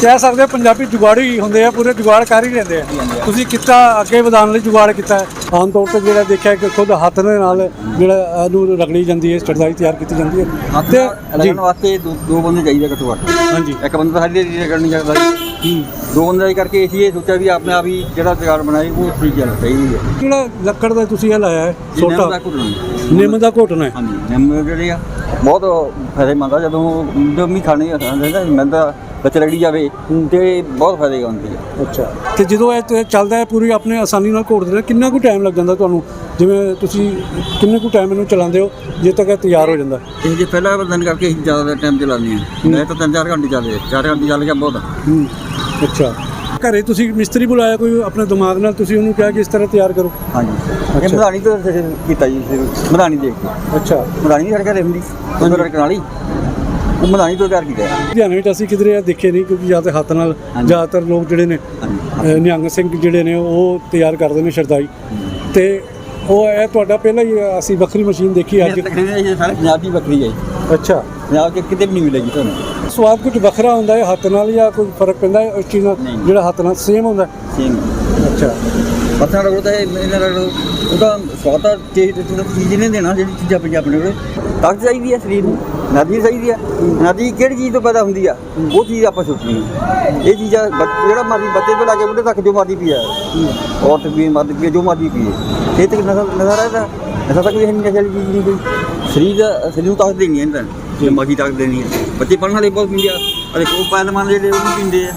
ਕਹਿ ਸਕਦੇ ਪੰਜਾਬੀ ਜੁਗਾੜੀ ਹੁੰਦੇ ਆ, ਪੂਰੇ ਜੁਗਾੜ ਕਰ ਹੀ ਲੈਂਦੇ ਆ। ਤੁਸੀਂ ਕਿੱਤਾ ਅੱਗੇ ਵਧਾਉਣ ਲਈ ਜੁਗਾੜ ਕੀਤਾ ਆਮ ਤੌਰ ਤੇ ਜਿਹੜਾ ਦੇਖਿਆ ਕਿ ਖੁਦ ਹੱਥ ਦੇ ਨਾਲ ਜਿਹੜਾ ਇਹਨੂੰ ਰਗੜੀ ਜਾਂਦੀ ਹੈ ਚੜਦਾਈ ਤਿਆਰ ਕੀਤੀ ਜਾਂਦੀ ਹੈ। ਤੇ ਤੇ ਲੱਗਣ ਵਾਸਤੇ ਦੋ ਦੋ ਬੰਦੇ ਚਾਹੀਦੇ ਘੱਟੋ ਘੱਟ। ਹਾਂਜੀ। ਇੱਕ ਬੰਦਾ ਸਾਡੀ ਦੀ ਕਰਨੀ ਚਾਹੀਦਾ ਜੀ। ਦੋ ਬੰਦੇ ਕਰਕੇ ਅਸੀਂ ਇਹ ਸੋਚਿਆ ਵੀ ਆਪਣੇ ਆਪ ਹੀ ਜਿਹੜਾ ਜੁਗਾੜ ਬਣਾਈ ਉਹ ਠੀਕ ਚੱਲ ਚਾਹੀਦੀ ਹੈ। ਜਿਹੜਾ ਲੱਕੜ ਦਾ ਤੁਸੀਂ ਇਹ ਲਾਇਆ ਹੈ ਛੋਟਾ। ਨਿੰਮ ਦਾ ਘੋਟਣਾ ਹੈ। ਹਾਂਜੀ ਨਿੰਮ ਜਿਹੜੇ ਆ ਬਹੁਤ ਫਾਇਦੇਮੰਦ ਆ। ਜਦੋਂ ਜੰਮੀ ਖਾਣੀ ਹੁੰਦਾ ਮੈਂ ਤਾਂ ਵਿੱਚ ਰਗੜੀ ਜਾਵੇ ਤੇ ਬਹੁਤ ਫਾਇਦੇ ਹੁੰਦੀ ਹੈ ਅੱਛਾ। ਤੇ ਜਦੋਂ ਇਹ ਤੇ ਚੱਲਦਾ ਹੈ ਪੂਰੀ ਆਪਣੇ ਆਸਾਨੀ ਨਾਲ ਘੋਟਦੇ ਨੇ ਕਿੰਨਾ ਕੁ ਟਾਈਮ ਲੱਗ ਜਾਂਦਾ ਤੁਹਾਨੂੰ? ਜਿਵੇਂ ਤੁਸੀਂ ਕਿੰਨੇ ਕੁ ਟਾਈਮ ਇਹਨੂੰ ਚਲਾਉਂਦੇ ਹੋ ਜੇ ਤੱਕ ਇਹ ਤਿਆਰ ਹੋ ਜਾਂਦਾ? ਇਹ ਜੇ ਪਹਿਲਾਂ ਦਿਨ ਕਰਕੇ ਜ਼ਿਆਦਾ ਟਾਈਮ ਚਲਾਉਂਦੇ ਹਾਂ। ਮੈਂ ਤਾਂ ਤਿੰਨ ਚਾਰ ਘੰਟੇ ਚੱਲਦੇ ਚਾਰ ਘੰਟੇ ਚੱਲ ਗਿਆ ਬਹੁਤ। ਆ। ਹੂੰ ਅੱਛਾ। ਘਰੇ ਤੁਸੀਂ ਮਿਸਤਰੀ ਬੁਲਾਇਆ ਕੋਈ ਆਪਣੇ ਦਿਮਾਗ ਨਾਲ? ਤੁਸੀਂ ਉਹਨੂੰ ਕਿਹਾ ਕਿ ਇਸ ਤਰ੍ਹਾਂ ਤਿਆਰ ਕਰੋ। ਹਾਂਜੀ। ਇਹ ਮਧਾਣੀ ਤੋਂ ਕੀਤਾ ਜੀ ਮਧਾਣੀ ਦੇਖ ਕੇ ਅੱਛਾ। ਮਧਾਣੀ ਦੀ ਸੜਕਾਂ ਰਹਿੰਦੀ ਕੋਈ ਰੜਕ ਵਾਲੀ ਉਹ ਮਧਾਣੀ ਤੋਂ ਤਿਆਰ ਕੀਤਾ। ਲੁਧਿਆਣੇ ਵਿੱਚ ਅਸੀਂ ਕਿਧਰੇ ਇਹ ਦੇਖੇ ਨਹੀਂ ਕਿਉਂਕਿ ਜਾਂ ਤੇ ਹੱਥ ਨਾਲ। ਜ਼ਿਆਦਾਤਰ ਲੋਕ ਜਿਹੜੇ ਨੇ ਨਿਹੰਗ ਸਿੰਘ ਜਿਹੜੇ ਨੇ ਉਹ ਤਿਆਰ ਕਰਦੇ ਨੇ ਸ਼ਰਦਾਈ ਤੇ ਉਹ ਇਹ ਤੁਹਾਡਾ ਪਹਿਲਾਂ ਹੀ ਅਸੀਂ ਵੱਖਰੀ ਮਸ਼ੀਨ ਦੇਖੀ ਅੱਜ। ਤਕਰੀਬਨ ਇਹ ਸਾਰੇ ਪੰਜਾਬ ਵੱਖਰੀ ਹੈ ਜੀ। ਅੱਛਾ। ਪੰਜਾਬ 'ਚ ਕਿਤੇ ਵੀ ਨਹੀਂ ਮਿਲੇਗੀ ਤੁਹਾਨੂੰ। ਸਵਾਦ ਕੁਝ ਵੱਖਰਾ ਹੁੰਦਾ ਹੈ ਹੱਥ ਨਾਲ ਜਾਂ ਕੋਈ ਫ਼ਰਕ ਪੈਂਦਾ ਹੈ ਉਸ ਚੀਜ਼ ਨਾਲ? ਨਹੀਂ। ਜਿਹੜਾ ਹੱਥ ਨਾਲ ਸੇਮ ਹੁੰਦਾ ਹੈ? ਸੇਮ ਅੱਛਾ। ਪੱਥਰ ਰਗੜੋ ਤਾਂ ਇਹ ਇਹਨਾਂ ਰਗੜੋ ਉਹਦਾ ਸਵਾਦ ਤਾਂ ਚੀਜ਼ ਚੀਜ਼ ਨਹੀਂ ਦੇਣਾ ਜਿਹੜੀ ਚੀਜ਼ਾਂ ਪਈਆਂ ਆਪਣੇ ਕੋਲੇ। ਤਾਕਤ ਚਾਹੀਦੀ ਹੈ ਸਰੀਰ ਨੂੰ। ਨਦੀ ਚਾਹੀਦੀ ਹੈ ਨਦੀ ਕਿਹੜੀ ਚੀਜ਼ ਤੋਂ ਪੈਦਾ ਹੁੰਦੀ ਆ? ਉਹ ਚੀਜ਼ ਆਪਾਂ ਸੋਚਣੀ ਹੈ। ਇਹ ਚੀਜ਼ਾਂ ਬੱਚ- ਜਿਹੜਾ ਮਰਜ਼ੀ ਬੱਚੇ ਤੋਂ ਲੈ ਕੇ ਬੁੱਢੇ ਤੱਕ ਜੋ ਮਰਜ਼ੀ ਪੀਆ ਔਰਤ ਵੀ ਮਰਦ ਵੀ ਜੋ ਮਰਜ਼ੀ ਪੀਏ। ਇਹ ਤੇ ਨਜ਼ਰ ਨਜ਼ਰ ਆਇਆ ਨਜ਼ਰ ਤੱਕ ਵੀ ਹੈ ਨਹੀਂ ਜਿਹੜੀ ਚੀਜ਼ ਨਹੀਂ ਕੋਈ। ਸਰੀਰ ਦਾ ਸਰੀਰ ਨੂੰ ਤਾਕਤ ਦੇਣੀ ਹੈ ਇਹਨਾਂ ਜੇ ਮਰਜ਼ੀ ਤਾਕਤ ਦੇਣੀ ਹੈ ਬੱਚੇ ਪੜ੍ਹਨ ਵਾਲੇ ਬਹੁਤ ਪੀਂਦੇ ਆ। ਅਰੇ ਕੋ ਪਹਿਲਵਾਨ ਜਿਹੜੇ ਉਹ ਵੀ ਪੀਂਦੇ ਆ।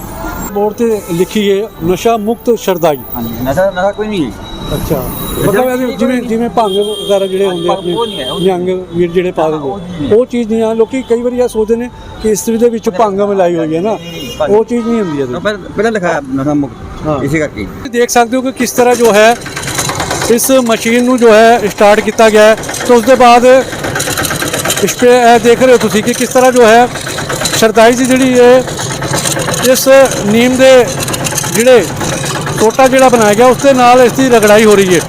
ਬੋਰਡ ਤੇ ਲਿਖੀ ਹੈ ਨਸ਼ਾ ਮੁਕਤ ਸ਼ਰਦਾਈ ਹਾਂਜੀ ਨਸ਼ਾ ਨਸ਼ਾ ਕੋਈ ਨਹੀਂ ਹੈ। ਅੱਛਾ। ਮਤਲਬ ਇਹਦੇ ਜਿਵੇਂ ਜਿਵੇਂ ਭੰਗ ਵਗੈਰਾ ਜਿਹੜੇ ਹੁੰਦੇ ਆਪਣੇ ਨਿਹੰਗ ਵੀਰ ਜਿਹੜੇ ਪਾ ਦਿੰਦੇ ਨਹੀਂ। ਉਹ ਚੀਜ਼ ਨਹੀਂ ਆ। ਲੋਕੀ ਕਈ ਵਾਰੀ ਇਹ ਸੋਚਦੇ ਨੇ ਕਿ ਇਸਤਰੀ ਦੇ ਵਿੱਚ ਭੰਗ ਮਿਲਾਈ ਹੋਈ ਹੈ ਨਾ। ਉਹ ਚੀਜ਼ ਨਹੀਂ ਹੁੰਦੀ ਇਹਦੇ ਪਹਿਲਾਂ ਪਹਿਲਾਂ ਲਿਖਾਇਆ ਹਾਂ। ਮੁਕਤ। ਇਸੇ ਕਰਕੇ। ਤੁਸੀਂ ਦੇਖ ਸਕਦੇ ਹੋ ਕਿ ਕਿਸ ਤਰ੍ਹਾਂ ਜੋ ਹੈ ਇਸ ਮਸ਼ੀਨ ਨੂੰ ਜੋ ਹੈ ਸਟਾਰਟ ਕੀਤਾ ਗਿਆ ਹੈ। ਤੇ ਉਸ ਦੇ ਬਾਅਦ ਇਸ ਤੇ ਇਹ ਦੇਖ ਰਹੇ ਹੋ ਤੁਸੀਂ ਕਿ ਕਿਸ ਤਰ੍ਹਾਂ ਜੋ ਹੈ ਸ਼ਰਦਾਈ ਦੀ ਜਿਹੜੀ ਹੈ ਇਸ ਨੀਮ ਦੇ ਜਿਹੜੇ ਟੋਟਾ ਜਿਹੜਾ ਬਣਾਇਆ ਗਿਆ ਉਸ ਦੇ ਨਾਲ ਇਸ ਦੀ ਰਗੜਾਈ ਹੋ ਰਹੀ ਹੈ।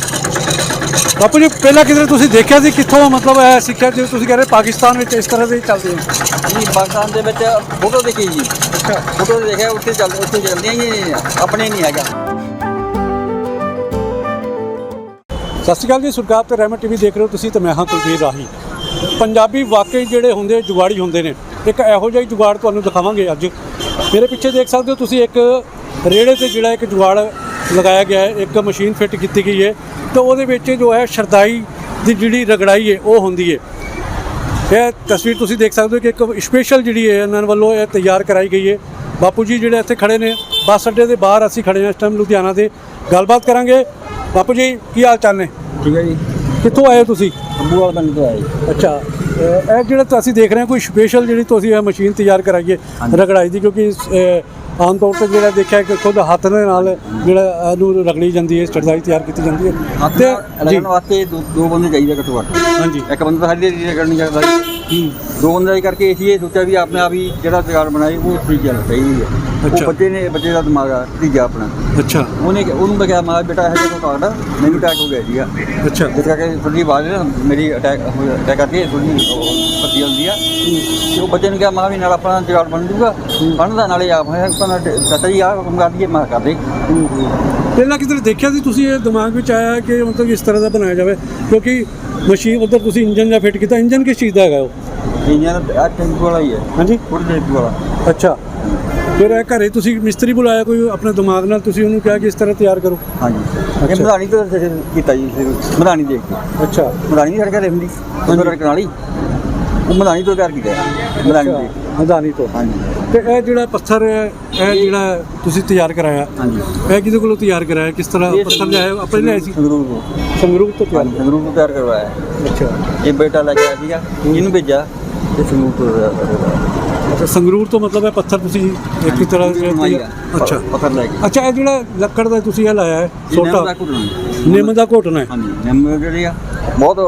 ਬਾਪੂ ਜੀ ਪਹਿਲਾਂ ਕਿਤੇ ਤੁਸੀਂ ਦੇਖਿਆ ਸੀ ਕਿੱਥੋਂ ਮਤਲਬ ਇਹ ਸਿੱਖਿਆ ਜਿਵੇਂ ਤੁਸੀਂ ਕਹਿ ਰਹੇ ਪਾਕਿਸਤਾਨ ਵਿੱਚ ਇਸ ਤਰ੍ਹਾਂ ਦੇ ਚੱਲਦੇ ਹੈ ਜੀ ਪਾਕਿਸਤਾਨ ਦੇ ਵਿੱਚ ਫੋਟੋ ਦੇਖੀ ਜੀ। ਫੋਟੋ ਦੇਖਿਆ ਉੱਥੇ ਚੱਲ ਉੱਥੇ ਚੱਲਦੇ ਆ ਜੀ ਆਪਣੇ ਨਹੀਂ ਹੈਗਾ। ਸਤਿ ਸ਼੍ਰੀ ਅਕਾਲ ਜੀ ਸੁਰਗਾਪ ਤੇ ਰਹਿਮਤ ਟੀਵੀ ਦੇਖ ਰਹੇ ਹੋ ਤੁਸੀਂ ਤੇ ਮੈਂ ਹਾਂ ਕੁਲਵੀਰ ਰਾਹੀ। ਪੰਜਾਬੀ ਵਾਕਈ ਜਿਹੜੇ ਹੁੰਦੇ ਜੁਗਾੜੀ ਹੁੰਦੇ ਨੇ ਇੱਕ ਇਹੋ ਜਿਹਾ ਹੀ ਜੁਗਾੜ ਤੁਹਾਨੂੰ ਦਿਖਾਵਾਂਗੇ ਅੱਜ। ਮੇਰੇ ਪਿੱਛੇ ਦੇਖ ਸਕਦੇ ਹੋ ਤੁਸੀਂ ਇੱਕ ਰੇੜੇ ਤੇ ਜਿਹੜਾ ਇੱਕ ਜੁਗਾੜ ਲਗਾਇਆ ਗਿਆ ਹੈ ਇੱਕ ਮਸ਼ੀਨ ਫਿੱਟ ਕੀਤੀ ਗਈ ਹੈ ਤੇ ਉਹਦੇ ਵਿੱਚ ਜੋ ਹੈ ਸ਼ਰਦਾਈ ਦੀ ਜਿਹੜੀ ਰਗੜਾਈ ਹੈ ਉਹ ਹੁੰਦੀ ਹੈ। ਇਹ ਤਸਵੀਰ ਤੁਸੀਂ ਦੇਖ ਸਕਦੇ ਹੋ ਕਿ ਇੱਕ ਸਪੈਸ਼ਲ ਜਿਹੜੀ ਹੈ ਇਹਨਾਂ ਵੱਲੋਂ ਇਹ ਤਿਆਰ ਕਰਾਈ ਗਈ ਹੈ। ਬਾਪੂ ਜੀ ਜਿਹੜੇ ਇੱਥੇ ਖੜੇ ਨੇ ਬੱਸ ਅੱਡੇ ਦੇ ਬਾਹਰ ਅਸੀਂ ਖੜੇ ਹਾਂ ਇਸ ਟਾਈਮ ਲੁਧਿਆਣਾ ਦੇ। ਗੱਲਬਾਤ ਕਰਾਂਗੇ। ਬਾਪੂ ਜੀ ਕੀ ਹਾਲ ਚਾਲ ਨੇ? ਠੀਕ ਹੈ ਜੀ। ਕਿੱਥੋਂ ਆਏ ਤੁਸੀਂ? ਅੰਬੂ ਵਾਲਾ ਪਿੰਡ ਤੋਂ ਜੀ ਅੱਛਾ। ਇਹ ਜਿਹੜਾ ਤਾਂ ਅਸੀਂ ਦੇਖ ਰਹੇ ਹਾਂ ਕੋਈ ਸਪੈਸ਼ਲ ਜਿਹੜੀ ਤੁਸੀਂ ਇਹ ਮਸ਼ੀਨ ਤਿਆਰ ਕਰਾਈ ਹੈ ਹਾਂਜੀ। ਰਗੜਾਈ ਦੀ ਕਿਉਂਕਿ ਆਮ ਤੌਰ ਤੇ ਜਿਹੜਾ ਦੇਖਿਆ ਕਿ ਖੁਦ ਹੱਥ ਦੇ ਨਾਲ ਜਿਹੜਾ ਇਹਨੂੰ ਰਗੜੀ ਜਾਂਦੀ ਹੈ ਚੜਦਾਈ ਤਿਆਰ ਕੀਤੀ ਜਾਂਦੀ ਹੈ। ਤੇ ਲੱਗਣ ਵਾਸਤੇ ਦੋ ਦੋ ਬੰਦੇ ਚਾਹੀਦੇ ਘੱਟੋ ਘੱਟ। ਹਾਂਜੀ। ਇੱਕ ਬੰਦਾ ਸਾਡੀ ਦੀ ਕਰਨੀ ਚਾਹੀਦਾ ਜੀ। ਦੋ ਬੰਦੇ ਕਰਕੇ ਅਸੀਂ ਇਹ ਸੋਚਿਆ ਵੀ ਆਪਣੇ ਆਪ ਹੀ ਜਿਹੜਾ ਜੁਗਾੜ ਬਣਾਈ ਉਹ ਠੀਕ ਚੱਲ ਚਾਹੀਦੀ ਹੈ ਅੱਛਾ। ਉਹ ਬੱਚੇ ਨੇ ਬੱਚੇ ਦਾ ਦਿਮਾਗ ਆ ਧੀਆ ਆਪਣਾ। ਅੱਛਾ। ਉਹਨੇ ਉਹਨੂੰ ਮੈਂ ਕਿਹਾ ਮਾਂ ਬੇਟਾ ਇਹ ਜਿਹਾ ਕਾਰਡ ਮੈਨੂੰ ਅਟੈਕ ਹੋ ਗਿਆ ਸੀਗਾ। ਅੱਛਾ। ਜਿਸ ਕਰਕੇ ਥੋੜੀ ਆਵਾਜ਼ ਨਾ ਮੇਰੀ ਅਟੈਕ ਅਟੈਕ ਕਰਕੇ ਥੋੜੀ ਪੱਤੀ ਹੁੰਦੀ ਆ। ਤੇ ਉਹ ਬੱਚੇ ਨੂੰ ਕਿਹਾ ਮਾਂ ਵੀ ਨਾਲ ਆਪਣਾ ਜੁਗਾੜ ਬਣ ਜੂਗਾ। ਬਣਦਾ ਨਾਲੇ ਆਪ ਹੈ ਆਪਣਾ ਚਾਚਾ ਜੀ ਆ ਕੰਮ ਕਰ ਦਈਏ ਮੈਂ ਕਿਹਾ ਕਰ ਦੇ ਪਹਿਲਾਂ ਕਿਤੇ ਦੇਖਿਆ ਸੀ ਤੁਸੀਂ ਇਹ ਦਿਮਾਗ ਵਿੱਚ ਆਇਆ ਕਿ ਮਤਲਬ ਇਸ ਤਰ੍ਹਾਂ ਦਾ ਬਣਾਇਆ ਜਾਵੇ? ਕਿਉਂਕਿ ਮਸ਼ੀਨ ਉਧਰ ਤੁਸੀਂ ਇੰਜਨ ਜਾਂ ਫਿੱਟ ਕੀਤਾ ਇੰਜਨ ਕਿਸ ਚੀਜ਼ ਦਾ ਹੈਗਾ ਉਹ? ਵਾਲਾ ਹੀ ਹੈ। ਹਾਂਜੀ। ਵਾਲਾ। ਅੱਛਾ। ਫਿਰ ਇਹ ਘਰੇ ਤੁਸੀਂ ਮਿਸਤਰੀ ਬੁਲਾਇਆ ਕੋਈ ਆਪਣੇ ਦਿਮਾਗ ਨਾਲ? ਤੁਸੀਂ ਉਹਨੂੰ ਕਿਹਾ ਕਿ ਇਸ ਤਰ੍ਹਾਂ ਤਿਆਰ ਕਰੋ। ਹਾਂਜੀ। ਇਹ। ਮਧਾਣੀ ਤੋਂ ਕੀਤਾ ਜੀ ਮਧਾਣੀ ਦੇਖ ਕੇ। ਅੱਛਾ। ਮਧਾਣੀ ਦੀ ਸੜਕਾਂ ਰਹਿੰਦੀ ਕੋਈ ਰੜਕ ਵਾਲੀ। ਉਹ ਮਧਾਣੀ ਤੋਂ ਤਿਆਰ ਕੀਤਾ। ਮਧਾਣੀ ਦੇ ਹਜ਼ਾਨੀ ਤੋਂ। ਹਾਂਜੀ। ਤੇ ਇਹ ਜਿਹੜਾ ਪੱਥਰ ਇਹ ਜਿਹੜਾ ਤੁਸੀਂ ਤਿਆਰ ਕਰਾਇਆ ਹਾਂਜੀ। ਇਹ ਕਿਹਦੇ ਕੋਲੋਂ ਤਿਆਰ ਕਰਾਇਆ? ਕਿਸ ਤਰ੍ਹਾਂ ਪੱਥਰ ਲਿਆਏ ਆਪਣੇ ਲਿਆਏ ਸੀ। ਸੰਗਰੂਰ ਤੋਂ। ਸੰਗਰੂਪ ਤੋਂ ਤਿਆਰ। ਸੰਗਰੂਰ ਤੋਂ ਤਿਆਰ ਕਰਵਾਇਆ। ਅੱਛਾ। ਇਹ ਬੇਟਾ ਲੈ ਕੇ ਆਇਆ ਸੀਗਾ। ਇਹਨੂੰ ਭੇਜਿਆ। ਤੇ ਸੰਗਰੂਰ ਤੋਂ ਅੱਛਾ ਸੰਗਰੂਰ ਤੋਂ ਮਤਲਬ ਇਹ ਪੱਥਰ ਤੁਸੀਂ ਇੱਕ ਹੀ ਤਰ੍ਹਾਂ ਆ, ਅੱਛਾ। ਪੱਥਰ ਲੈ ਕੇ। ਅੱਛਾ ਇਹ ਜਿਹੜਾ ਲੱਕੜ ਦਾ ਤੁਸੀਂ ਇਹ ਲਾਇਆ ਹੈ ਛੋਟਾ। ਦਾ। ਨਿੰਮ ਦਾ ਘੋਟਣਾ ਹੈ। ਹਾਂਜੀ ਨਿੰਮ ਜਿਹੜੇ ਆ ਬਹੁਤ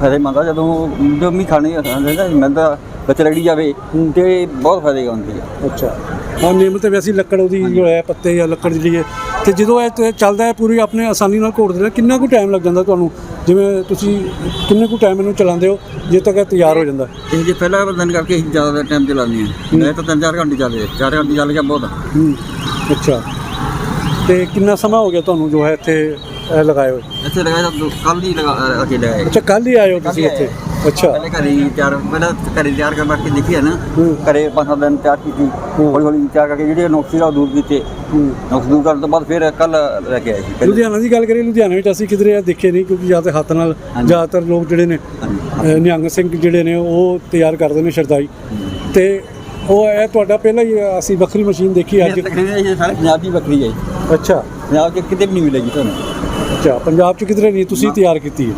ਫਾਇਦੇਮੰਦ ਆ। ਜਦੋਂ ਜੰਮੀ ਖਾਣੀ ਹੁੰਦਾ ਮੈਂ ਤਾਂ ਵਿੱਚ ਰਗੜੀ ਜਾਵੇ ਤੇ ਬਹੁਤ ਫਾਇਦੇ ਹੁੰਦੀ ਆ। ਅੱਛਾ। ਹਾਂ ਨਿੰਮ ਤੇ ਵੈਸੀ ਲੱਕੜ ਉਹਦੀ ਜੋ ਹੈ ਪੱਤੇ ਜਾਂ ਲੱਕੜ ਜਿਹੜੀ ਹੈ ਤੇ ਜਦੋਂ ਇਹ ਤੇ ਚੱਲਦਾ ਹੈ ਪੂਰੀ ਆਪਣੇ ਆਸਾਨੀ ਨਾਲ ਘੋਟਦੇ ਨੇ ਕਿੰਨਾ ਕੁ ਟਾਈਮ ਲੱਗ ਜਾਂਦਾ ਤੁਹਾਨੂੰ? ਜਿਵੇਂ ਤੁਸੀਂ ਕਿੰਨੇ ਕੁ ਟਾਈਮ ਇਹਨੂੰ ਚਲਾਉਂਦੇ ਹੋ ਜੇ ਤੱਕ ਇਹ ਤਿਆਰ ਹੋ ਜਾਂਦਾ? ਇਹ ਜੇ ਪਹਿਲਾਂ ਦਿਨ ਕਰਕੇ ਅਸੀਂ ਜ਼ਿਆਦਾ ਟਾਈਮ ਚਲਾਉਂਦੇ ਹਾਂ। ਮੈਂ ਤਾਂ ਤਿੰਨ ਚਾਰ ਘੰਟੇ ਚੱਲਦੇ 4 ਘੰਟੇ ਚੱਲ ਗਿਆ ਬਹੁਤ। ਹੂੰ ਅੱਛਾ। ਤੇ ਕਿੰਨਾ ਸਮਾਂ ਹੋ ਗਿਆ ਤੁਹਾਨੂੰ ਜੋ ਹੈ ਇੱਥੇ ਇਹ ਲਗਾਏ ਹੋਏ? ਇੱਥੇ ਲਗਾਇਆ ਤਾਂ ਕੱਲ ਹੀ ਲਗਾ ਅਸੀਂ ਲਗਾਏ। ਅੱਛਾ ਕੱਲ ਹੀ ਆਏ ਹੋ ਤੁਸੀਂ ਇੱਥੇ? ਅੱਛਾ। ਪਹਿਲੇ ਘਰੇ ਹੀ ਤਿਆਰ ਪਹਿਲਾਂ ਘਰੇ ਤਿਆਰ ਕਰ ਕੇ ਦੇਖੀ ਹੈ ਨਾ। ਘਰੇ ਪੰਜ ਸੱਤ ਦਿਨ ਤਿਆਰ ਕੀਤੀ। ਹੌਲੀ ਹੌਲੀ ਤਿਆਰ ਕਰਕੇ ਜਿਹੜੇ ਨੁਕਸ ਉਹ ਦੂਰ ਕੀਤੇ। ਨੁਕਸ ਦੂਰ ਕਰਨ ਤੋਂ ਬਾਅਦ ਫਿਰ ਕੱਲ ਲੈ ਕੇ ਆਏ ਸੀ। ਲੁਧਿਆਣਾ ਦੀ ਗੱਲ ਕਰੀਏ ਲੁਧਿਆਣਾ ਵਿੱਚ ਅਸੀਂ ਕਿਧਰੇ ਦੇਖੇ ਨਹੀਂ ਕਿਉਂਕਿ ਜਾਂ ਤੇ ਹੱਥ ਨਾਲ। ਜ਼ਿਆਦਾਤਰ ਲੋਕ ਜਿਹੜੇ ਨੇ ਨਿਹੰਗ ਸਿੰਘ ਜਿਹੜੇ ਨੇ ਉਹ ਤਿਆਰ ਕਰਦੇ ਨੇ ਸ਼ਰਦਾਈ ਤੇ ਉਹ ਇਹ ਤੁਹਾਡਾ ਪਹਿਲਾਂ ਹੀ ਅਸੀਂ ਵੱਖਰੀ ਮਸ਼ੀਨ ਦੇਖੀ ਅੱਜ। ਇਹ ਸਾਰੇ ਪੰਜਾਬ ਦੀ ਬੱਕਰੀ ਹੈ। ਅੱਛਾ। ਪੰਜਾਬ 'ਚ ਕਿਤੇ ਵੀ ਨਹੀਂ ਮਿਲੇਗੀ ਤੁਹਾਨੂੰ। ਅੱਛਾ ਪੰਜਾਬ 'ਚ ਕਿਧਰੇ ਨਹੀਂ ਤੁਸੀਂ ਤਿਆਰ ਕੀਤੀ ਹੈ।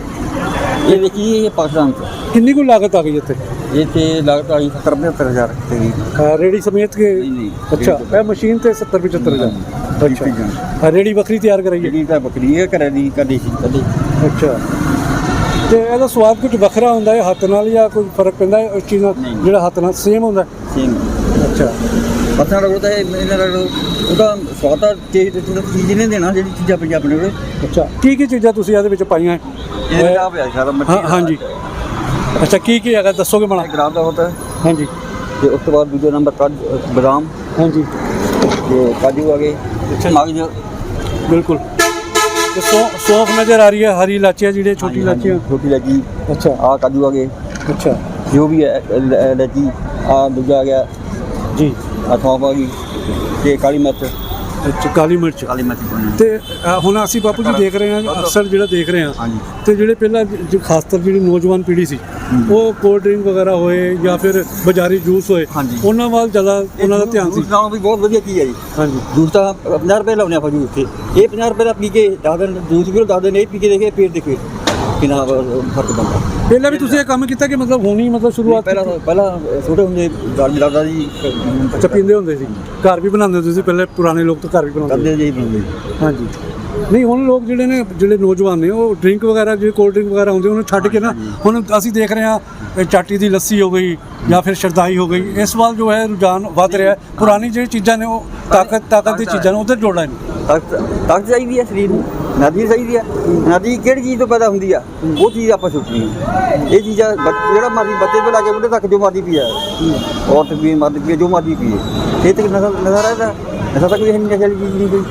ਇਹ ਦੇਖੀ ਇਹ ਪਾਕਿਸਤਾਨ 'ਚ ਕਿੰਨੀ ਕੁ ਲਾਗਤ ਆ ਗਈ ਇੱਥੇ? ਇਹ ਤੇ ਲਾਗਤ ਆਈ 70 75000 ਤੇ ਅਹ ਰੇੜੀ ਸਮੇਤ ਕੇ? ਨਹੀਂ, ਨਹੀਂ। ਅੱਛਾ ਇਹ ਮਸ਼ੀਨ ਤੇ 70 75000 ਅੱਛਾ। ਅੱਛਾ ਰੇੜੀ ਵੱਖਰੀ ਤਿਆਰ ਕਰਾਈ ਹੈ? ਜਿਹੜੀ ਤਾਂ ਬੱਕਰੀ ਹੈ ਘਰੇ ਦੀ ਕਦੀ ਸੀ ਕਦੀ। ਅੱਛਾ। ਤੇ ਇਹਦਾ ਸਵਾਦ ਕੁਝ ਵੱਖਰਾ ਹੁੰਦਾ ਹੈ ਹੱਥ ਨਾਲ ਜਾਂ ਕੋਈ ਫ਼ਰਕ ਪੈਂਦਾ ਹੈ ਉਸ ਚੀਜ਼ ਨਾਲ? ਨਹੀਂ। ਜਿਹੜਾ ਹੱਥ ਨਾਲ ਸੇਮ ਹੁੰਦਾ ਹੈ? ਸੇਮ ਅੱਛਾ। ਪਤਾ ਲੱਗਦਾ ਤਾਂ ਇਹ ਇਹਨਾਂ ਸਵਾਦ ਤਾਂ ਚੀਜ਼ ਚੀਜ਼ ਨੇ ਦੇਣਾ ਜਿਹੜੀ ਚੀਜ਼ਾਂ ਪਈਆਂ ਆਪਣੇ ਕੋਲੇ। ਅੱਛਾ। ਕੀ ਕੀ ਚੀਜ਼ਾਂ ਤੁਸੀਂ ਇਹਦੇ ਵਿੱਚ ਪਾਈਆਂ? ਇਹ ਦਾ ਪਿਆ ਸਾਰਾ ਮੱਛੀ ਹਾਂ ਹਾਂਜੀ। ਅੱਛਾ ਕੀ ਕੀ ਹੈਗਾ? ਦੱਸੋਗੇ ਬਣਾ ਗ੍ਰਾਮ ਦਾ ਹੁੰਦਾ ਹਾਂਜੀ। ਤੇ ਉਸ ਤੋਂ ਬਾਅਦ ਦੂਜੇ ਨੰਬਰ ਕਾਜੂ ਬਦਾਮ। ਹਾਂਜੀ। ਤੇ ਕਾਜੂ ਆ ਗਏ। ਅੱਛਾ। ਮਗਜ ਬਿਲਕੁਲ। ਤੇ ਸੌ ਸੌਂਫ ਨਜ਼ਰ ਆ ਰਹੀ ਹੈ ਹਰੀ ਇਲਾਚੀਆਂ ਜਿਹੜੇ ਛੋਟੀ ਇਲਾਚੀਆਂ। ਛੋਟੀ ਲੱਗੀ ਅੱਛਾ। ਆ ਕਾਜੂ ਆ ਗਏ। ਅੱਛਾ। ਜੋ ਵੀ ਹੈ ਲੱਗੀ ਆ ਦੂਜਾ ਆ ਗਿਆ। ਜੀ। ਆ ਥੋਪ ਆ ਗਈ ਤੇ ਕਾਲੀ ਮਿਰਚ। ਅੱਛਾ ਕਾਲੀ ਮਿਰਚ। ਕਾਲੀ ਮਿਰਚ ਪਾਉਣੀ ਤੇ ਅ, ਹੁਣ ਅਸੀਂ ਬਾਪੂ ਜੀ ਦੇਖ ਰਹੇ ਹਾਂ ਅਕਸਰ ਜਿਹੜਾ ਦੇਖ ਰਹੇ ਹਾਂ ਹਾਂਜੀ। ਤੇ ਜਿਹੜੇ ਪਹਿਲਾਂ ਜ- ਖਾਸ ਕਰ ਜਿਹੜੀ ਨੌਜਵਾਨ ਪੀੜ੍ਹੀ ਸੀ ਉਹ ਕੋਲਡ ਡਰਿੰਕ ਵਗੈਰਾ ਹੋਏ ਜਾਂ ਫਿਰ ਬਾਜ਼ਾਰੀ ਜੂਸ ਹੋਏ ਹਾਂਜੀ। ਉਹਨਾਂ ਵੱਲ ਜ਼ਿਆਦਾ ਉਹਨਾਂ ਦਾ ਧਿਆਨ ਸੀ। ਜੂਸ ਨਾਲੋਂ ਵੀ ਬਹੁਤ ਵਧੀਆ ਚੀਜ਼ ਹੈ ਜੀ। ਹਾਂਜੀ। ਜੂਸ ਤਾਂ 50 ਰੁਪਏ ਲਾਉਣੇ ਆਪਾਂ ਜੂਸ ਤੇ ਇਹ 50 ਰੁਪਏ ਦਾ ਪੀ ਕੇ ਦਸ ਦਿਨ ਜੂਸ ਵੀ ਦਸ ਦਿਨ ਇਹ ਪੀ ਕੇ ਦੇਖੇ ਪੇਟ ਦੇਖੇ ਕਿੰਨਾ ਫ਼ਰਕ ਪੈਂਦਾ। ਪਹਿਲਾਂ ਵੀ ਤੁਸੀਂ ਇਹ ਕੰਮ ਕੀਤਾ ਕਿ ਮਤਲਬ ਹੁਣੀ ਮਤਲਬ ਸ਼ੁਰੂਆਤ ਪਹਿਲਾਂ ਪਹਿਲਾਂ ਛੋਟੇ ਹੁੰਦੇ ਦਾਦੀ ਦਾਦਾ ਜੀ ਅੱਛਾ ਪੀਂਦੇ ਹੁੰਦੇ ਸੀ। ਘਰ ਵੀ ਬਣਾਉਂਦੇ ਹੁੰਦੇ ਸੀ ਪਹਿਲੇ ਪੁਰਾਣੇ ਲੋਕ ਤਾਂ ਘਰ ਵੀ ਬਣਾਉਂਦੇ ਕਰਦੇ ਜੀ ਬਣਾਉਂਦੇ। ਹਾਂਜੀ। ਨਹੀਂ ਹੁਣ ਲੋਕ ਜਿਹੜੇ ਨੇ ਜਿਹੜੇ ਨੌਜਵਾਨ ਨੇ ਉਹ ਡਰਿੰਕ ਵਗੈਰਾ ਜਿਹੜੇ ਕੋਲਡ ਡਰਿੰਕ ਵਗੈਰਾ ਹੁੰਦੇ ਉਹਨੂੰ ਛੱਡ ਕੇ ਨਾ ਹੁਣ ਅਸੀਂ ਦੇਖ ਰਹੇ ਹਾਂ ਚਾਟੀ ਦੀ ਲੱਸੀ ਹੋ ਗਈ ਜਾਂ ਫਿਰ ਸ਼ਰਦਾਈ ਹੋ ਗਈ। ਇਸ ਵੱਲ ਜੋ ਹੈ ਰੁਝਾਨ ਵੱਧ ਰਿਹਾ ਹੈ। ਪੁਰਾਣੀ ਜਿਹੜੀ ਚੀਜ਼ਾਂ ਨੇ ਉਹ ਤਾਕਤ ਤਾਕਤ ਦੀ ਚੀਜ਼ਾਂ ਨੇ ਉਧਰ ਜੋੜਨਾ ਨੇ ਤਾਕਤ ਤਾਕਤ ਚਾਹੀਦੀ ਹੈ ਸਰੀਰ ਨੂੰ। ਨਦੀ ਚਾਹੀਦੀ ਹੈ ਨਦੀ ਕਿਹੜੀ ਚੀਜ਼ ਤੋਂ ਪੈਦਾ ਹੁੰਦੀ ਆ? ਉਹ ਚੀਜ਼ ਆਪਾਂ ਸੋਚਣੀ ਹੈ। ਇਹ ਚੀਜ਼ਾਂ ਬੱਚ- ਜਿਹੜਾ ਮਰਜ਼ੀ ਬੱਚੇ ਤੋਂ ਲੈ ਕੇ ਬੁੱਢੇ ਤੱਕ ਜੋ ਮਰਜ਼ੀ ਪੀਆ ਔਰਤ ਵੀ ਮਰਦ ਪੀਏ ਜੋ ਮਰਜ਼ੀ ਪੀਏ। ਇਹ ਤੇ ਨਜ਼ਰ ਨਜ਼ਰ ਰਹਿਦਾ। ਨਜ਼ਰ ਤਾਂ ਕੋਈ ਹੈ ਨਹੀਂ ਨਸ਼ੇ ਚੀਜ਼ ਨਹੀਂ ਕੋਈ।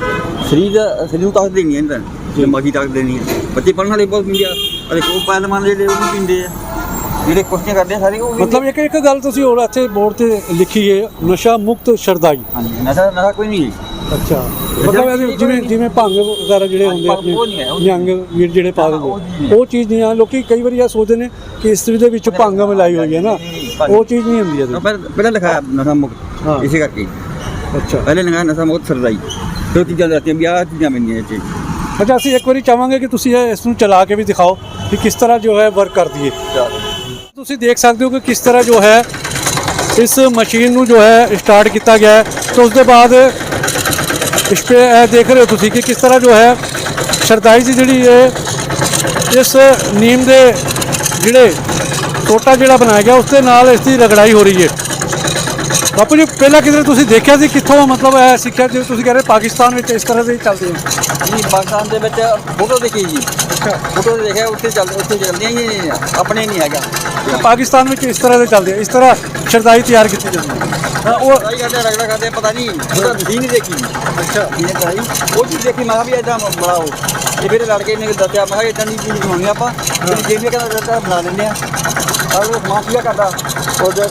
ਸਰੀਰ ਦਾ ਸਰੀਰ ਨੂੰ ਤਾਕਤ ਦੇਣੀ ਹੈ ਇਹਨਾਂ ਜੇ ਮਰਜ਼ੀ ਤਾਕਤ ਦੇਣੀ ਹੈ ਬੱਚੇ ਪੜ੍ਹਨ ਵਾਲੇ ਬਹੁਤ ਪੀਂਦੇ ਆ। ਅਰੇ ਕੋ ਪਹਿਲਵਾਨ ਜਿਹੜੇ ਉਹ ਵੀ ਪੀਂਦੇ ਆ। ਜਿਹੜੇ ਕੁਸ਼ਤੀਆਂ ਕਰਦੇ ਆ ਸਾਰੇ ਉਹ ਵੀ ਮਤਲਬ ਇੱਕ ਇੱਕ ਗੱਲ ਤੁਸੀਂ ਹੋਰ ਇੱਥੇ ਬੋਰਡ ਤੇ ਲਿਖੀ ਹੈ ਨਸ਼ਾ ਮੁਕਤ ਸ਼ਰਦਾਈ ਹਾਂਜੀ ਨਸ਼ਾ ਨਸ਼ਾ ਕੋਈ ਨਹੀਂ ਹੈ। ਅੱਛਾ। ਮਤਲਬ ਇਹਦੇ ਜਿਵੇਂ ਜਿਵੇਂ ਭੰਗ ਵਗੈਰਾ ਜਿਹੜੇ ਹੁੰਦੇ ਆਪਣੇ ਨਿਹੰਗ ਵੀਰ ਜਿਹੜੇ ਪਾ ਦਿੰਦੇ। ਉਹ ਚੀਜ਼ ਨਹੀਂ ਆ। ਲੋਕੀ ਕਈ ਵਾਰੀ ਇਹ ਸੋਚਦੇ ਨੇ ਕਿ ਇਸਤਰੀ ਦੇ ਵਿੱਚ ਭੰਗ ਮਿਲਾਈ ਹੋਈ ਹੈ ਨਾ। ਉਹ ਚੀਜ਼ ਨਹੀਂ ਹੁੰਦੀ ਇਹਦੇ। ਪਹਿਲਾਂ ਲਿਖਾਇਆ ਨਸ਼ਾ। ਮੁਕਤ ਇਸੇ ਕਰਕੇ। ਅੱਛਾ। ਪਹਿਲੇ ਲਿਖਾਇਆ ਨਸ਼ਾ ਮੁਕਤ ਸਰਦਾਈ। ਦੋ ਚੀਜ਼ਾਂ ਦੱਸਦੀਆਂ ਵੀ ਆਹ ਚੀਜ਼ਾਂ ਇਹ 'ਚ ਅੱਛਾ ਅਸੀਂ ਇੱਕ ਵਾਰੀ ਚਾਹਾਂਗੇ ਕਿ ਤੁਸੀਂ ਇਸ ਨੂੰ ਚਲਾ ਕੇ ਵੀ ਦਿਖਾਓ ਕਿ ਕਿਸ ਤਰ੍ਹਾਂ ਜੋ ਹੈ ਵਰਕ ਕਰਦੀ ਹੈ। ਤੁਸੀਂ ਦੇਖ ਸਕਦੇ ਹੋ ਕਿ ਕਿਸ ਤਰ੍ਹਾਂ ਜੋ ਹੈ ਇਸ ਮਸ਼ੀਨ ਨੂੰ ਜੋ ਹੈ ਸਟਾਰਟ ਕੀਤਾ ਗਿਆ ਹੈ। ਤਾਂ ਉਸ ਦੇ ਬਾਅਦ ਇਸ ਪੇ ਇਹ ਦੇਖ ਰਹੇ ਹੋ ਤੁਸੀਂ ਕਿ ਕਿਸ ਤਰ੍ਹਾਂ ਜੋ ਹੈ ਸ਼ਰਦਾਈ ਦੀ ਜਿਹੜੀ ਹੈ ਇਸ ਨੀਮ ਦੇ ਜਿਹੜੇ ਟੋਟਾ ਜਿਹੜਾ ਬਣਾਇਆ ਗਿਆ, ਉਸ ਦੇ ਨਾਲ ਇਸ ਦੀ ਰਗੜਾਈ ਹੋ ਰਹੀ ਹੈ। ਬਾਪੂ ਜੀ ਪਹਿਲਾਂ ਕਿਧਰੇ ਤੁਸੀਂ ਦੇਖਿਆ ਸੀ? ਕਿੱਥੋਂ ਮਤਲਬ ਇਹ ਸਿੱਖਿਆ ਜਿਵੇਂ ਤੁਸੀਂ ਕਹਿ ਰਹੇ ਪਾਕਿਸਤਾਨ ਵਿੱਚ ਇਸ ਤਰ੍ਹਾਂ ਦੇ ਚੱਲਦੇ ਹੈ? ਜੀ ਪਾਕਿਸਤਾਨ ਦੇ ਵਿੱਚ ਫੋਟੋ ਦੇਖੀ ਜੀ। ਅੱਛਾ। ਫੋਟੋ ਦੇਖਿਆ ਉੱਥੇ ਚੱਲ ਉੱਥੇ ਚੱਲਦੀਆਂ ਹੀ ਇਹ ਆਪਣੇ ਨਹੀਂ ਹੈਗਾ। ਪਾਕਿਸਤਾਨ ਵਿੱਚ ਇਸ ਤਰ੍ਹਾਂ ਦੇ ਚੱਲਦੇ ਆ ਇਸ ਤਰ੍ਹਾਂ ਸ਼ਰਦਾਈ ਤਿਆਰ ਕੀਤੀ ਜਾਂਦੀ ਹੈ। ਹਾਂ, ਉਹ ਸਾਈ ਕਰਦੇ ਰਗੜਾ ਕਰਦੇ ਪਤਾ ਨਹੀਂ ਉਹਦਾ ਮਸ਼ੀਨ ਨਹੀਂ ਦੇਖੀ। ਅੱਛਾ। ਇਹ ਤਾਂ ਹੀ ਉਹ ਚੀਜ਼ ਦੇਖੀ ਮੈਂ ਕਿਹਾ ਵੀ ਇਦਾਂ ਬਣਾਓ ਇਹ ਮੇਰੇ ਲੜਕੇ ਨੇ ਦੱਸਿਆ ਮੈਂ ਕਿਹਾ ਇਦਾਂ ਦੀ ਚੀਜ਼ ਬਣਾਉਣੀ ਆਪਾਂ। ਤੇ ਜੇ ਵੀ ਕਹਿੰਦਾ ਦੱਸਿਆ ਬਣਾ ਲੈਂਦੇ ਆ। ਪਰ ਉਹ ਸਮਾਨ ਕੀ ਕਰਦਾ। ਉਹ ਜੇ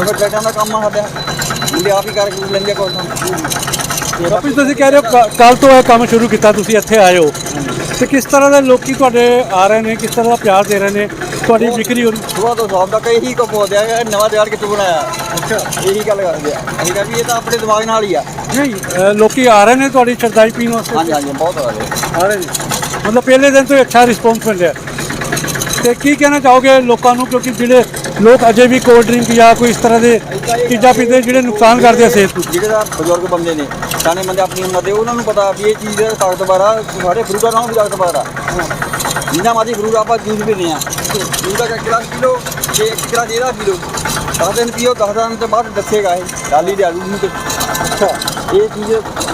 ਉਹ ਬੈਠਾ ਦਾ ਕੰਮ ਆ ਸਾਡਾ। ਮੁੰਡੇ ਆਪ ਹੀ ਕਰਕੇ ਲੈਂਦੇ ਕੋਲ ਤਾਂ ਬਾਪੂ ਜੀ, ਤੁਸੀਂ ਕਹਿ ਰਹੇ ਹੋ ਕੱਲ ਤੋਂ ਇਹ ਕੰਮ ਸ਼ੁਰੂ ਕੀਤਾ ਤੁਸੀਂ ਇੱਥੇ ਆਏ ਹੋ। ਤੇ ਕਿਸ ਤਰ੍ਹਾਂ ਦੇ ਲੋਕੀ ਤੁਹਾਡੇ ਆ ਰਹੇ ਨੇ ਕਿਸ ਤਰ੍ਹਾਂ ਦਾ ਪਿਆਰ ਦੇ ਰਹੇ ਨੇ? ਤੁਹਾਡੀ ਵਿਕਰੀ ਹੋ ਰਹੀ ਸੁਬਾਹ ਤੋਂ ਸ਼ਾਮ ਤੱਕ ਇਹੀ ਕੋ ਬੋਲਦੇ ਆ ਨਵਾਂ ਦਿਹਾੜ ਕਿੱਥੋਂ ਬਣਾਇਆ? ਅੱਛਾ। ਇਹੀ ਗੱਲ ਕਰਦੇ ਆ ਅਸੀਂ ਕਹਿੰਦੇ ਵੀ ਇਹ ਤਾਂ ਆਪਣੇ ਦਿਮਾਗ ਨਾਲ ਹੀ ਆ। ਨਹੀਂ ਅ, ਲੋਕੀ ਆ ਰਹੇ ਨੇ ਤੁਹਾਡੀ ਸ਼ਰਦਾਈ ਪੀਣ ਵਾਸਤੇ? ਹਾਂਜੀ ਹਾਂਜੀ ਬਹੁਤ ਆ ਰਹੇ। ਆ ਰਹੇ ਨੇ। ਮਤਲਬ ਪਹਿਲੇ ਦਿਨ ਤੋਂ ਹੀ ਅੱਛਾ ਰਿਸਪੌਂਸ ਮਿਲ ਰਿਹਾ ਤੇ ਕੀ ਕਹਿਣਾ ਚਾਹੋਗੇ ਲੋਕਾਂ ਨੂੰ ਕਿਉਂਕਿ ਜਿਹੜੇ ਲੋਕ ਅਜੇ ਵੀ ਕੋਲਡ ਡਰਿੰਕ ਜਾਂ ਕੋਈ ਇਸ ਤਰ੍ਹਾਂ ਦੇ ਚੀਜ਼ਾਂ ਪੀਂਦੇ ਜਿਹੜੇ ਨੁਕਸਾਨ ਕਰਦੇ ਆ ਸਿਹਤ ਨੂੰ। ਜਿਹੜੇ ਦਾ ਬਜ਼ੁਰਗ ਬੰਦੇ ਨੇ, ਸਿਆਣੇ ਬੰਦੇ ਆਪਣੀ ਉਮਰ ਦੇ, ਉਹਨਾਂ ਨੂੰ ਪਤਾ ਵੀ ਇਹ ਚੀਜ਼ ਤਾਕਤਵਰ ਆ ਸਾਡੇ ਫਰੂਟਾਂ ਨਾਲੋਂ ਵੀ ਤਾਕਤਵਰ ਆ ਜਿੰਨਾ ਮਾਦੀ ਫਰੂਟ ਆਪਾਂ ਜੂਸ ਪੀਂਦੇ ਆ ਜੂਸ ਦਾ ਇੱਕ ਗਲਾਸ ਪੀ ਲਓ ਤੇ ਇੱਕ ਗਲਾਸ ਇਹਦਾ ਪੀ ਲੋ ਦਸ ਦਿਨ ਪੀਓ, ਦਸ ਦਿਨ ਤੋਂ ਬਾਅਦ ਦੱਸੇਗਾ ਇਹ ਡਾਲੀ ਦੇ ਆਲੂ ਨੂੰ ਅੱਛਾ, ਇਹ ਚੀਜ਼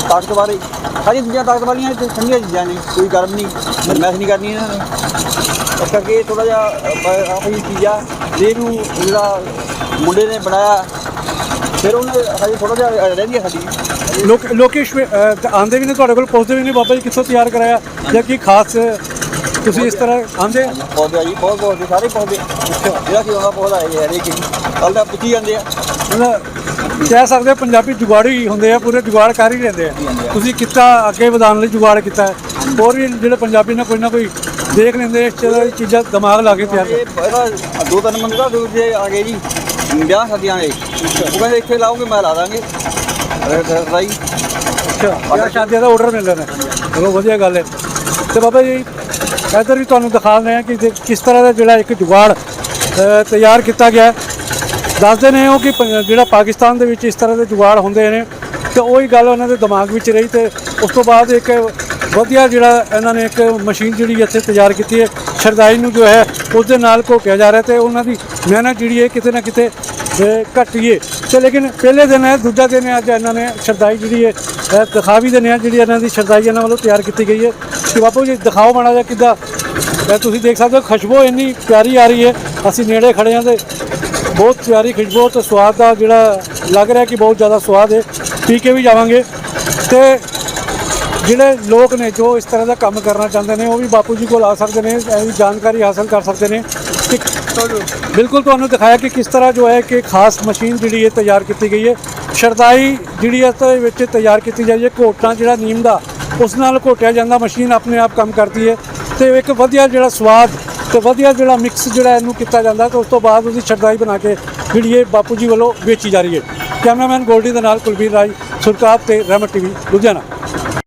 ਤਾਕਤਵਰ ਬਾਰੇ ਸਾਰੀਆਂ ਚੀਜ਼ਾਂ ਤਾਕਤ ਵਾਲੀਆਂ ਤੇ ਠੰਡੀਆਂ ਚੀਜ਼ਾਂ ਨੇ, ਕੋਈ ਗਰਮ ਨਹੀਂ ਗਰਮੈਸ਼ ਨਹੀਂ ਕਰਨੀ ਇਹਨਾਂ ਨੇ। ਇਸ ਕਰਕੇ ਥੋੜਾ ਜਿਹਾ ਆਪਣੀ ਚੀਜ਼ਾਂ ਇਹਨੂੰ ਜਿਹੜਾ ਮੁੰਡੇ ਨੇ ਬਣਾਇਆ ਫਿਰ ਉਹਨੇ ਹਜੇ ਥੋੜਾ ਜਿਹਾ ਰਹਿੰਦੀ ਹੈ ਸਾਡੀ। ਲੋਕ ਲੋਕੇਸ਼ ਆਂਦੇ ਵੀ ਨੇ ਤੁਹਾਡੇ ਕੋਲ ਪੁੱਛਦੇ ਵੀ ਨੇ ਬਾਬਾ ਜੀ ਕਿੱਥੋਂ ਤਿਆਰ ਕਰਾਇਆ ਜਾਂ ਕੀ ਖਾਸ ਤੁਸੀਂ ਇਸ ਤਰ੍ਹਾਂ ਆਂਦੇ ਪੌਦੇ ਆ ਜੀ ਬਹੁਤ ਬਹੁਤ ਸਾਰੇ ਪੌਦੇ ਜਿਹੜਾ ਕਿ ਉਹਦਾ ਪੌਦਾ ਹੈ ਹਰੇਕ ਕੱਲ ਦਾ ਪੁੱਛੀ ਜਾਂਦੇ ਆ। ਮਤਲਬ ਕਹਿ ਸਕਦੇ ਪੰਜਾਬੀ ਜੁਗਾੜੀ ਹੀ ਹੁੰਦੇ ਆ ਪੂਰੇ ਜੁਗਾੜ ਕਰ ਹੀ ਰਹਿੰਦੇ ਆ। ਤੁਸੀਂ ਕਿੱਤਾ ਅੱਗੇ ਵਧਾਉਣ ਲਈ ਜੁਗਾੜ ਕੀਤਾ ਹੋਰ ਵੀ ਜਿਹੜੇ ਪੰਜਾਬੀ ਨਾ ਕੋਈ ਨਾ ਕੋਈ ਦੇਖ ਲੈਂਦੇ ਦੀ ਚੀਜ਼ਾਂ ਦਿਮਾਗ ਲਾ ਕੇ ਤਿਆਰ ਇਹ ਇਹਦਾ ਦੋ ਤਿੰਨ ਬੰਦੇ ਦਾ ਦੂਜੇ ਆ ਗਏ ਜੀ। ਵਿਆਹ ਸ਼ਾਦੀਆਂ ਦੇ। ਉਹ ਕਹਿੰਦੇ ਇੱਥੇ ਲਾਓਗੇ ਮੈਂ ਲਾ ਦਾਂਗੇ। ਰਾਈ। ਅੱਛਾ ਸ਼ਾਦੀਆਂ ਦਾ ਆਰਡਰ ਮਿਲ ਰਿਹਾ ਚਲੋ ਵਧੀਆ ਗੱਲ ਹੈ। ਤੇ ਬਾਬਾ ਜੀ ਇੱਧਰ ਵੀ ਤੁਹਾਨੂੰ ਦਿਖਾ ਰਹੇ ਹਾਂ ਕਿ ਜੇ ਕਿਸ ਤਰ੍ਹਾਂ ਦਾ ਜਿਹੜਾ ਇੱਕ ਜੁਗਾੜ ਤਿਆਰ ਕੀਤਾ ਗਿਆ। ਦੱਸਦੇ ਨੇ ਉਹ ਕਿ ਜਿਹੜਾ ਪਾਕਿਸਤਾਨ ਦੇ ਵਿੱਚ ਇਸ ਤਰ੍ਹਾਂ ਦੇ ਜੁਗਾੜ ਹੁੰਦੇ ਨੇ। ਤੇ ਉਹੀ ਗੱਲ ਉਹਨਾਂ ਦੇ ਦਿਮਾਗ ਵਿੱਚ ਰਹੀ ਤੇ ਉਸ ਤੋਂ ਬਾਅਦ ਇੱਕ ਵਧੀਆ ਜਿਹੜਾ ਇਹਨਾਂ ਨੇ ਇੱਕ ਮਸ਼ੀਨ ਜਿਹੜੀ ਇੱਥੇ ਤਿਆਰ ਕੀਤੀ ਹੈ ਸ਼ਰਦਾਈ ਨੂੰ ਜੋ ਹੈ ਉਸ ਦੇ ਨਾਲ ਘੋਕਿਆ ਜਾ ਰਿਹਾ ਤੇ ਉਹਨਾਂ ਦੀ ਮਿਹਨਤ ਜਿਹੜੀ ਹੈ ਕਿਤੇ ਨਾ ਕਿਤੇ ਅ, ਘਟੀਏ ਤੇ ਲੇਕਿਨ ਪਹਿਲੇ ਦਿਨ ਹੈ ਦੂਜਾ ਦਿਨ ਹੈ ਅੱਜ ਇਹਨਾਂ ਨੇ ਸ਼ਰਦਾਈ ਜਿਹੜੀ ਹੈ ਦਿਖਾਵੀ ਦਿਖਾ ਵੀ ਦਿੰਦੇ ਹਾਂ ਜਿਹੜੀ ਇਹਨਾਂ ਦੀ ਸ਼ਰਦਾਈ ਇਹਨਾਂ ਵੱਲੋਂ ਤਿਆਰ ਕੀਤੀ ਗਈ ਹੈ। ਕਿ ਬਾਪੂ ਜੀ ਦਿਖਾਓ ਮਾੜਾ ਜਿਹਾ ਕਿੱਦਾਂ ਇਹ ਤੁਸੀਂ ਦੇਖ ਸਕਦੇ ਹੋ ਖੁਸ਼ਬੂ ਇੰਨੀ ਪਿਆਰੀ ਆ ਰਹੀ ਹੈ। ਅਸੀਂ ਨੇੜੇ ਖੜੇ ਹਾਂ ਤੇ ਬਹੁਤ ਪਿਆਰੀ ਖੁਸ਼ਬੂ ਤੇ ਸਵਾਦ ਦਾ ਜਿਹੜਾ ਲੱਗ ਰਿਹਾ ਕਿ ਬਹੁਤ ਜ਼ਿਆਦਾ ਸਵਾਦ ਹੈ। ਪੀ ਕੇ ਵੀ ਜਾਵਾਂਗੇ। ਤੇ ਜਿਹੜੇ ਲੋਕ ਨੇ, ਜੋ ਇਸ ਤਰ੍ਹਾਂ ਦਾ ਕੰਮ ਕਰਨਾ ਚਾਹੁੰਦੇ ਨੇ, ਉਹ ਵੀ ਬਾਪੂ ਜੀ ਕੋਲ ਆ ਸਕਦੇ ਨੇ ਐਵੇਂ ਜਾਣਕਾਰੀ ਹਾਸਲ ਕਰ ਸਕਦੇ ਨੇ। ਕਿ ਬਿਲਕੁਲ ਤੁਹਾਨੂੰ ਦਿਖਾਇਆ ਕਿ ਕਿਸ ਤਰ੍ਹਾਂ ਜੋ ਹੈ ਕਿ ਖਾਸ ਮਸ਼ੀਨ ਜਿਹੜੀ ਹੈ ਤਿਆਰ ਕੀਤੀ ਗਈ ਹੈ। ਸ਼ਰਦਾਈ ਜਿਹੜੀ ਇਸ ਦੇ ਵਿੱਚ ਤਿਆਰ ਕੀਤੀ ਜਾਂਦੀ ਹੈ, ਘੋਟਣਾ ਜਿਹੜਾ ਨੀਮ ਦਾ, ਉਸ ਨਾਲ ਘੋਟਿਆ ਜਾਂਦਾ, ਮਸ਼ੀਨ ਆਪਣੇ ਆਪ ਕੰਮ ਕਰਦੀ ਹੈ। ਤੇ ਇੱਕ ਵਧੀਆ ਜਿਹੜਾ ਸਵਾਦ ਤੇ ਵਧੀਆ ਜਿਹੜਾ ਮਿਕਸ ਜਿਹੜਾ ਇਹਨੂੰ ਕੀਤਾ ਜਾਂਦਾ, ਤੇ ਉਸ ਤੋਂ ਬਾਅਦ ਉਹਦੀ ਸ਼ਰਦਾਈ ਬਣਾ ਕੇ ਜਿਹੜੀ ਇਹ ਬਾਪੂ ਜੀ ਵੱਲੋਂ ਵੇਚੀ ਜਾ ਰਹੀ ਹੈ। ਕੈਮਰਾਮੈਨ ਗੋਲਡੀ ਦੇ ਨਾਲ ਕੁਲਬੀਰ ਰਾਜ, ਸੁਰਕਾਤ ਤੇ ਰਹਿਮਤ ਟੀਵੀ, ਲੁਧਿਆਣਾ।